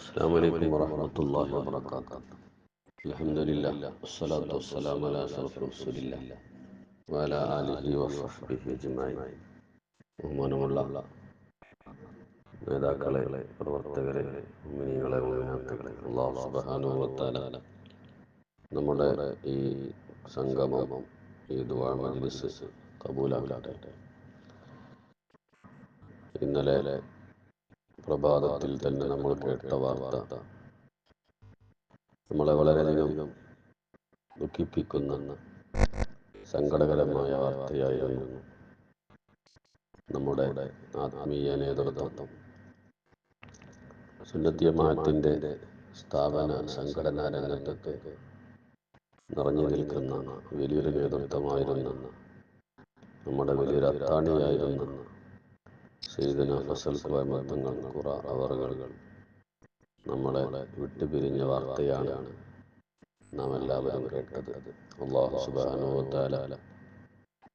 السلام عليكم ورحمة الله وبركاته الحمد لله والصلاة والسلام على أشرف رسول الله وعلى آله وصحبه أجمعين ബഹുമാനമുള്ള നേതാക്കളെ പ്രവർത്തകരെ മിനിങ്ങളെ മുമിനാത്തുകളെ അള്ളാഹു സുബ്ഹാനഹു വ തആല നമ്മുടെ ഈ സംഗമം ഈ ദുആ മജ്ലിസ് കബൂലാക്കട്ടെ ഇന്നലെ പ്രഭാതത്തിൽ തന്നെ നമ്മൾ കേട്ട വാർത്ത. നമ്മളെ വളരെയധികം ദുഃഖിപ്പിക്കുന്ന സങ്കടകരമായ വാർത്തയായിരുന്നു നമ്മുടെ ആത്മീയ നേതൃത്വം. സുന്നത്തിയമാത്തിന്റെ സ്ഥാപന സംഘടനാ രംഗത്തൊക്കെ നിറഞ്ഞു നിൽക്കുന്ന വലിയൊരു നേതൃത്വമായിരുന്നെന്ന് നമ്മുടെ വലിയൊരു അത്താണിയായിരുന്ന സെയ്ദന ഫസൽ കോയമത്തങ്ങൾ കുറ നമ്മളെ വിട്ടുപിരിഞ്ഞ വാർത്തയാണ് നാം എല്ലാവരും കേട്ടത്. അള്ളാഹു സുബാനുവത്താല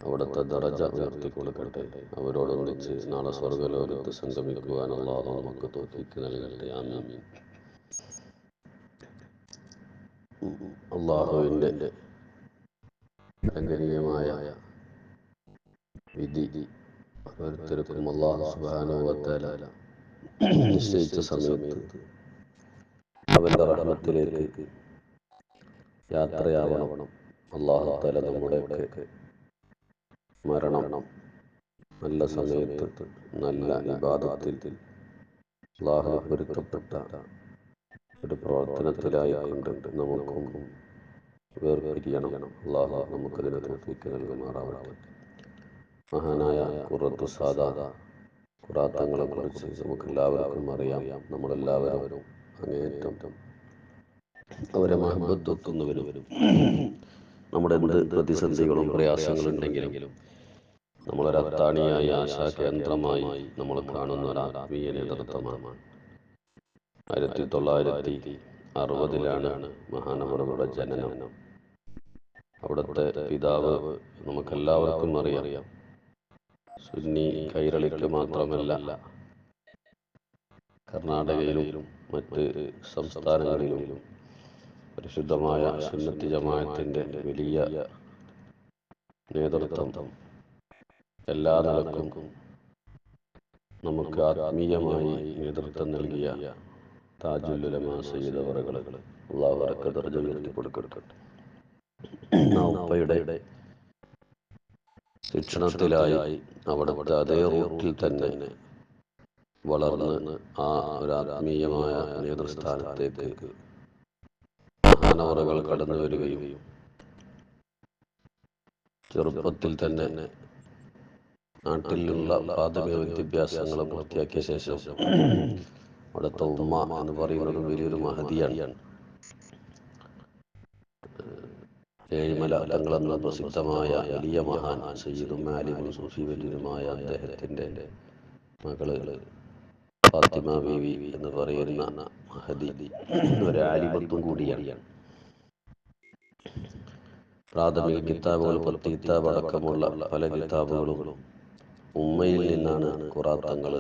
അവിടുത്തെ ദറജ ഉയർത്തി കൊടുക്കട്ടെ അവരോടൊന്നിച്ച് നാളെ സ്വർഗലോകത്ത് സംഗമിക്കുവാൻ അള്ളാഹു നമുക്ക് തോഫിക്ക് നൽകട്ടെ. ആമീൻ. അള്ളാഹുവിന്റെ അലങ്കനീയമായ വിധി ഓരോരുത്തർക്കും അള്ളാഹു സുബാനുവത്താല നിശ്ചയിച്ച സമയത്ത് അവരുടെ റഹ്മത്തിലേക്ക് യാത്രയാവണം. അള്ളാഹു തല നമ്മുടെയൊക്കെ മരണം നല്ല സമയത്ത് നല്ല വിവാദത്തിൽ അള്ളാഹു പൊരുത്തപ്പെട്ട ഒരു പ്രവർത്തനത്തിലായിക്കൊണ്ട് നമുക്കും വേർപിരിയണം. അള്ളാഹു നമുക്കതിനെ തോഫിക്ക് നൽകുമാറാവട്ടെ. മഹാനായ കുറത്തു സാധാ ഖുറാത്തങ്ങളെ കുറിച്ച് നമുക്ക് എല്ലാവർക്കും അറിയാം. നമ്മളെല്ലാവരും അങ്ങേയറ്റം അവരെ മഹബത്തൊത്തുന്നവരും നമ്മുടെ എന്ത് പ്രതിസന്ധികളും പ്രയാസങ്ങളും ഉണ്ടെങ്കിലും ആശാ കേന്ദ്രമായി നമ്മൾ കാണുന്ന ഒരു ആത്മീയ നേതൃത്വമാണ്. ആയിരത്തി തൊള്ളായിരത്തി അറുപതിലാണ് മഹാനവറുകളുടെ ജനനം. അവിടുത്തെ പിതാവ് നമുക്കെല്ലാവർക്കും അറിയാം. സുന്നി കൈരളിക്ക് മാത്രമല്ല കർണാടകയിലും മറ്റ് സംസ്ഥാനങ്ങളിലും പരിശുദ്ധമായ സുന്നത്തി ജമായത്തിന്റെ വലിയ നേതൃത്വം എല്ലാ നിലക്കും നമുക്ക് ആത്മീയമായി നേതൃത്വം നൽകിയ താജുല്ലുലമ സയ്യിദ് അവറുകൾ അള്ളാഹുവരക്ക് ദർജ ഉയർത്തി കൊടുക്കട്ടെ ഉപ്പയുടെ ശിക്ഷണത്തിലായി അവിടുത്തെ അതേ റൂട്ടിൽ തന്നെ വളർന്ന് ആ ഒരു ആത്മീയമായ നേതൃസ്ഥാനത്തേക്ക് മഹാനവറുകൾ കടന്നു വരികയും ചെറുപ്പത്തിൽ തന്നെ നാട്ടിലുള്ള പ്രാഥമിക വിദ്യാഭ്യാസങ്ങൾ പൂർത്തിയാക്കിയ ശേഷം അവിടുത്തെ ഉമ്മ എന്ന് പറയുന്നത് വലിയൊരു മഹതിയാണ്. ഏഴിമല തങ്ങളെന്ന പ്രസിദ്ധമായ വലിയ മഹാൻ സയ്യിദും ആലിമും സൂഫി വലിയതുമായ അദ്ദേഹത്തിന്റെ മകൾ ഫാത്തിമ ബീവി എന്ന് പറയുന്ന മഹദി ഒരു ആലിമത്വം കൂടിയാണ്. പ്രാഥമിക കിതാബുകൾ പത്ത് കിതാബ് അടക്കമുള്ള പല കിതാബുകളും ഉമ്മയിൽ നിന്നാണ് ഖുറാത്തങ്ങൾ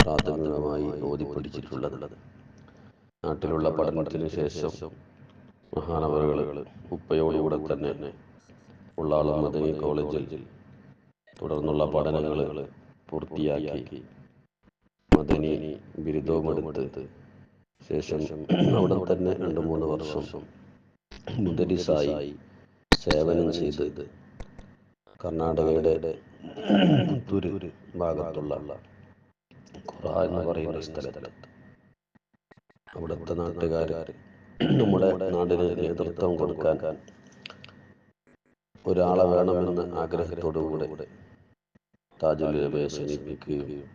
പ്രാഥമികമായി ഓതി പഠിച്ചിട്ടുള്ളത് നാട്ടിലുള്ള പഠനത്തിന് ശേഷം മഹാനവറുകൾ ഉപ്പയോടുകൂടെ തന്നെ ഉള്ളാളം മദനി കോളേജിൽ തുടർന്നുള്ള പഠനങ്ങൾ പൂർത്തിയാക്കി. മദനി ബിരുദവുമെടുത്ത് ശേഷം അവിടെ തന്നെ രണ്ട് മൂന്ന് വർഷം മുദരിസായി സേവനം ചെയ്ത് കർണാടകയുടെ പുത്തൂര് ഭാഗത്തുള്ള ഖുറ എന്ന് പറയുന്ന സ്ഥലത്ത്. അവിടുത്തെ നാട്ടുകാർ നമ്മുടെ നാടിന് നേതൃത്വം കൊടുക്കാൻ ഒരാളെ വേണമെന്ന് ആഗ്രഹത്തോടുകൂടെ താജുലമയെ സമീപിക്കുകയും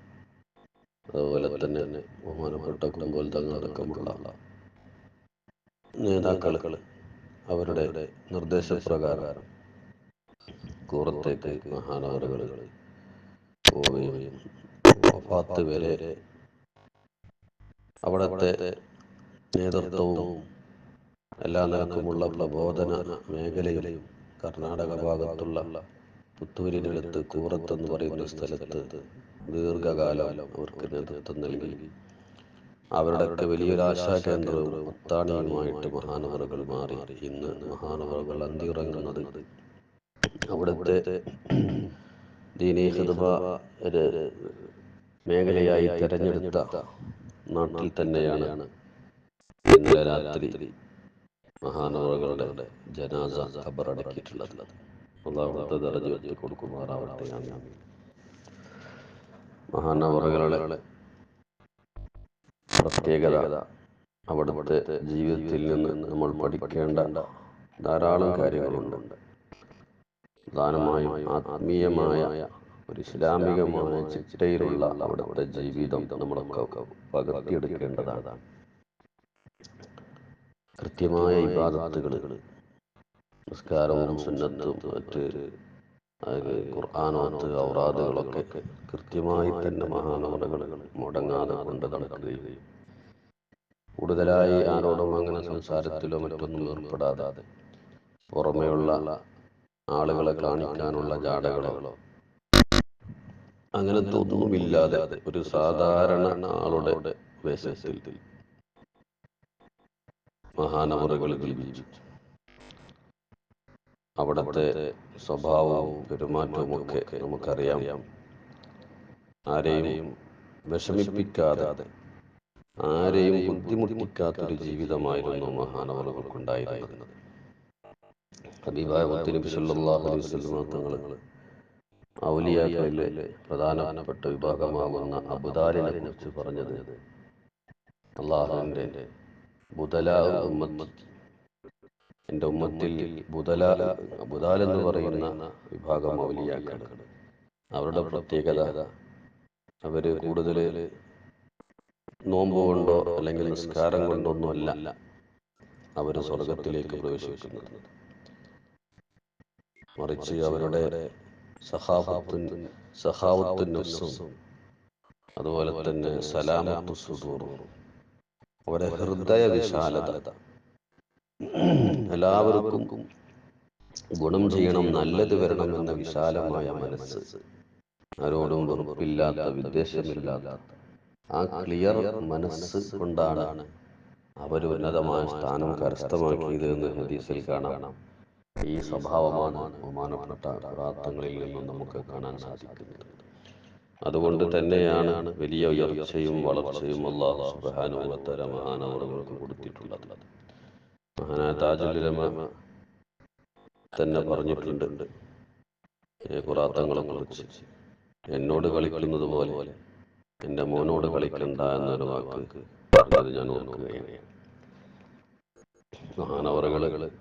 അതുപോലെ തന്നെ ബഹുമാനപ്പെട്ട കുമ്പോൾ തങ്ങളടക്കമുള്ള നേതാക്കൾ അവരുടെ നിർദ്ദേശപ്രകാരം കൂറത്തേക്ക് മഹാനവറുകൾ പോവുകയും വഫാത്ത് വരെ അവിടുത്തെ നേതൃത്വവും എല്ലാ നിലക്കുമുള്ള പ്രബോധന മേഖലയും കർണാടക ഭാഗത്തുള്ള പുത്തൂരിനടുത്ത് കൂറത്ത് എന്ന് പറയുന്ന സ്ഥലത്ത് ദീർഘകാലം അവർക്ക് നേതൃത്വം നൽകി. അവരുടെയൊക്കെ വലിയൊരു ആശാ കേന്ദ്രവും അത്താണിയുമായിട്ട് മഹാനവറുകൾ മാറി. ഇന്ന് മഹാനവറുകൾ അന്തിയുറങ്ങുന്നത് അവിടുത്തെ ദീനീ മേഖലയായി തിരഞ്ഞെടുത്ത നാട്ടിൽ തന്നെയാണ്. ഇന്നലെ രാത്രി മഹാനവറുകളുടെ ജനാസ ഖബറടക്കിയിട്ടുള്ളത്. അള്ളാഹുത്തെ ദറജ വെച്ച് കൊടുക്കുമാറാവട്ടെ. മഹാനവറുകളുടെ പ്രത്യേകത അവിടുത്തെ ജീവിതത്തിൽ നിന്ന് നമ്മൾ പഠിക്കേണ്ട ധാരാളം കാര്യങ്ങളുണ്ട്. പ്രധാനമായും ആത്മീയമായ ഒരു ഇസ്ലാമികമായ ചിട്ടയിലുള്ള അവിടുത്തെ ജീവിതം നമ്മളൊക്കെ പകർത്തിയെടുക്കേണ്ടതാണ്. കൃത്യമായ ഇബാദത്തുകൾ നിസ്കാരവും സുന്നത്തും മറ്റ് ഖുർആാനോത്ത് ഔറാദുകളൊക്കെ കൃത്യമായി തന്നെ മഹാനവറുകൾ മുടങ്ങാതെ കൊണ്ട് നടക്കുകയും കൂടുതലായി ആരോടും അങ്ങനെ സംസാരത്തിലോ മറ്റൊന്നും ഏർപ്പെടാതെ പുറമെയുള്ള ആളുകളെ കാണിക്കാനുള്ള ജാടകളോ അങ്ങനത്തെ ഒന്നുമില്ലാതെ ഒരു സാധാരണ ആളുടെ വേഷത്തിൽ മഹാനവറുകൾ ജീവിച്ചു അവിടുത്തെ സ്വഭാവവും പെരുമാറ്റവും ഒക്കെ നമുക്കറിയാം. ആരെയും വിഷമിപ്പിക്കാതെ ആരെയും ബുദ്ധിമുട്ടിക്കാത്തൊരു ജീവിതമായിരുന്നു മഹാനവറുകൾക്കുണ്ടായിരുന്നത്. ഹബീബായ സല്ലല്ലാഹു ഔലിയാക്കളിലെ പ്രധാനപ്പെട്ട വിഭാഗമാകുന്ന അബുദാലിനെ കുറിച്ച് പറഞ്ഞത് അള്ളാഹുവിന്റെ ബുദലാ ഉമ്മത്ത്. എന്റെ ഉമ്മത്തിൽ ബുദല എന്ന് പറയുന്ന വിഭാഗം ഔലിയാക്കൾ അവരുടെ പ്രത്യേകത അവർ കൂടുതൽ നോമ്പ് കൊണ്ടോ അല്ലെങ്കിൽ നിസ്കാരം കൊണ്ടോ കൊണ്ടൊന്നുമല്ല അവർ സ്വർഗത്തിലേക്ക് പ്രവേശിക്കുന്നത്. മറിച്ച് അവരുടെ സഹാബത്തുൻ സഹാവത്തുൻ അതുപോലെ തന്നെ സലാമത്തു സുദൂറും. അവരെ ഹൃദയ വിശാലത. എല്ലാവർക്കും ഗുണം ചെയ്യണം നല്ലത് വരണം എന്ന വിശാലമായ മനസ്സ്. ആരോടും വെറുപ്പില്ലാത്ത വിദ്വേഷമില്ലാത്ത. ആ ക്ലിയർ മനസ്സ് കൊണ്ടാണ് അവർ ഉന്നതമായ സ്ഥാനം കരസ്ഥമാക്കിയത് എന്ന് ഹദീസിൽ കാണാം. ഈ സ്വഭാവമാണ് ബഹുമാനപ്പെട്ട പ്രാർത്ഥങ്ങളിൽ നിന്നും നമുക്ക് കാണാൻ സാധിക്കുന്നത്. അതുകൊണ്ട് തന്നെയാണ് വലിയ ഉയർച്ചയും വളർച്ചയും അള്ളാഹു സുബാനുവത്തര മഹാനവറുകൾക്ക് കൊടുത്തിട്ടുള്ളത്. മഹാനായ താജുലമ തന്നെ പറഞ്ഞിട്ടുണ്ട്. കുറാത്തങ്ങളെ കുറിച്ച്. എന്നോട് കളിക്കുന്നത് പോലെ എന്റെ മോനോട് കളിക്കണ്ട എന്നൊരു വാക്ക് പറഞ്ഞത് ഞാൻ ഓർക്കുകയാണ്. മഹാനവറുകൾ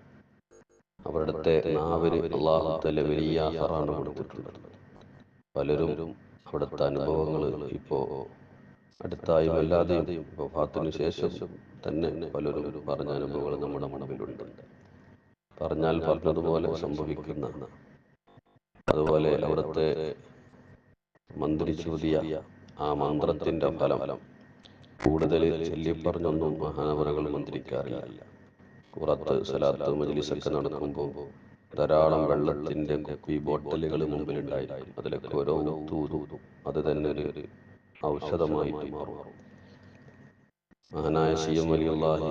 അവരുടെ നാവിന് അള്ളാഹുത്തല വലിയ ആഹാറാണ് കൊടുത്തിട്ടുള്ളത്. പലരും അവിടുത്തെ അനുഭവങ്ങൾ ഇപ്പോൾ അടുത്തായും അല്ലാതെയും വഫാത്തിനു ശേഷം തന്നെ പലരും പറഞ്ഞ അനുഭവങ്ങൾ നമ്മുടെ മണവിലുണ്ട് പറഞ്ഞാൽ പറഞ്ഞതുപോലെ സംഭവിക്കുന്ന അതുപോലെ അവിടുത്തെ മന്ത്രിച്ചൂതിയ ആ മന്ത്രത്തിന്റെ ഫലം കൂടുതൽ ചൊല്ലിപ്പറഞ്ഞൊന്നും മഹാനവരകൾ മന്ത്രിക്കാറില്ല. പുറത്ത് സലാത്ത് മജ്ലിസൊക്കെ നടക്കുമ്പോൾ ധാരാളം വെള്ളത്തിന്റെ കുപ്പി ബോട്ടലുകൾ മുമ്പിലുണ്ടായി. അതിലൊക്കെ ഓരോ തൂതും അത് തന്നെ ഒരു ഔഷധമായി മാറും. മഹാനായ സി എം അലി അള്ളാഹി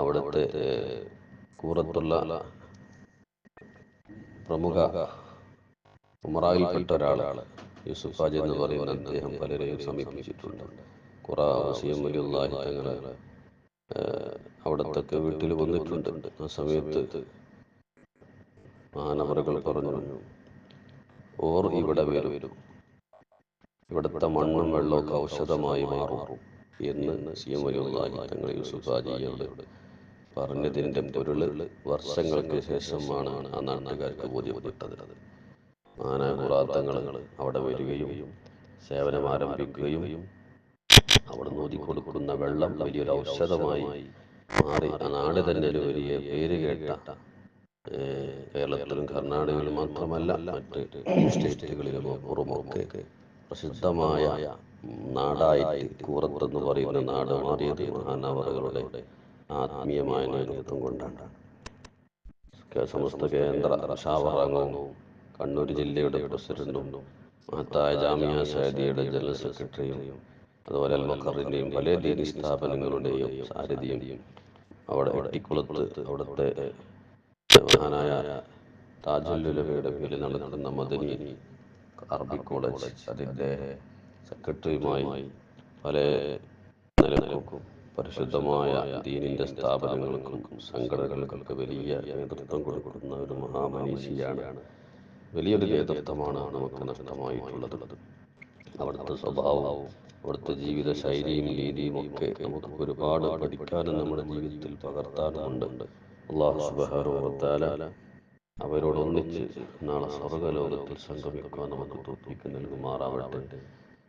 അവിടുത്തെ കൂറത്തുള്ള പ്രമുഖ ഉമറായിൽപ്പെട്ട ഒരാളാണ് യൂസുഫ് ഹാജി എന്ന് പറയുന്ന അദ്ദേഹം പലരെയും സമീപിച്ചിട്ടുണ്ട്. കുറ സി എം അലി അള്ളാഹി തങ്ങളെ അവിടത്തൊക്കെ വീട്ടിൽ വന്നിട്ടുണ്ട്. ആ സമയത്ത് മഹാനവറുകൾ പറഞ്ഞു ഓർ ഇവിടെ വരും. ഇവിടുത്തെ മണ്ണും വെള്ളമൊക്കെ ഔഷധമായി മാറും എന്ന് സി എം അലിഹി തങ്ങൾ യൂസുഫ് ഹാജിയോട് പറഞ്ഞതിന്റെ പൊരുൾ വർഷങ്ങൾക്ക് ശേഷമാണ് ആ നാട്ടുകാർക്ക് ബോധ്യപ്പെട്ടത്. മാനകുറാത്തങ്ങൾ അവിടെ വരികയും സേവനം ആരംഭിക്കുകയും അവിടെ നോതിക്കൊടുക്കുന്ന വെള്ളം വലിയൊരു ഔഷധമായി മാറി. ആ നാട് തന്നെ ഒരു വലിയ പേര് കേട്ട കേരളത്തിലും കർണാടകയിലും മാത്രമല്ല മറ്റ് സ്റ്റേറ്റുകളിലും പുറമൊക്കെ പ്രസിദ്ധമായ നാടായിട്ട് കൂറത്തെന്ന് പറയുന്ന നാട് മാറിയത് മഹാനവറുകളുടെ ആത്മീയമായ നേതൃത്വം കൊണ്ടാണ്. സമസ്ത കേന്ദ്ര ഷാവറാംഗവും കണ്ണൂർ ജില്ലയുടെ പ്രസിഡന്റും മഹത്തായ ജാമിയ സാദിയുടെ ജനറൽ സെക്രട്ടറിയും അതുപോലെ അൽമക്കറിന്റെയും പല ദീനി സ്ഥാപനങ്ങളുടെയും സാരഥിയും അവിടെ എട്ടിക്കുളത്ത് അവിടുത്തെ മഹാനായ താജുല്ലുലമയുടെ പേരിൽ നടത്തുന്ന മദനി അറബി കോളേജ് അതിന്റെ സെക്രട്ടറിയുമായി പല നിലനിൽക്കും പരിശുദ്ധമായ ദീനിന്റെ സ്ഥാപനങ്ങൾക്കും സംഘടനകൾക്കൊക്കെ വലിയ നേതൃത്വം കൊടുക്കുന്ന ഒരു മഹാമനീഷിയാണ്. വലിയൊരു നേതൃത്വമാണ് നമുക്ക് നഷ്ടമായിട്ടുള്ളത്. അവിടുത്തെ സ്വഭാവവും അവിടുത്തെ ജീവിത ശൈലിയും രീതിയും ഒക്കെ നമുക്ക് ഒരുപാട് പഠിക്കാനും നമ്മുടെ ജീവിതത്തിൽ പകർത്താനുമുണ്ട്. അള്ളാഹു അവരോട് ഒന്നിച്ച് നാളെ സ്വർഗലോകത്തിൽ സംഗമിക്കുവാൻ നമുക്ക് തോപ്പിക്ക് നൽകുമാറാവട്ടെ.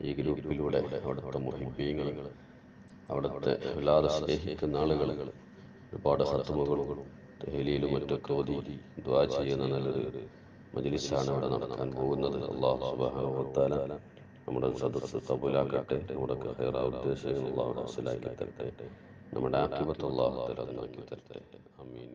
ഈ ഗ്രൂപ്പിലൂടെ അവിടുത്തെ മുഹിബീങ്ങൾ അവിടുത്തെ വല്ലാതെ സ്നേഹിക്കുന്ന ആളുകൾ ഒരുപാട് ഹത്തുമുകളും ദഹലിയിലും മറ്റൊക്കെ ഓതി ദ്വാ ചെയ്യുന്ന നല്ലൊരു മജിലിസാണ് ഇവിടെ നടക്കാൻ പോകുന്നത്. അള്ളാഹു സുബാനുവത്താല നമ്മുടെ സദസ്സ് കബൂലാക്കട്ടെ നമ്മുടെ ഹൈറ ഉദ്ദേശങ്ങൾ അള്ളാഹു മനസ്സിലാക്കി തരട്ടെ നമ്മുടെ ആക്കിബത്ത് അള്ളാഹു തല തരട്ടെ. അമീൻ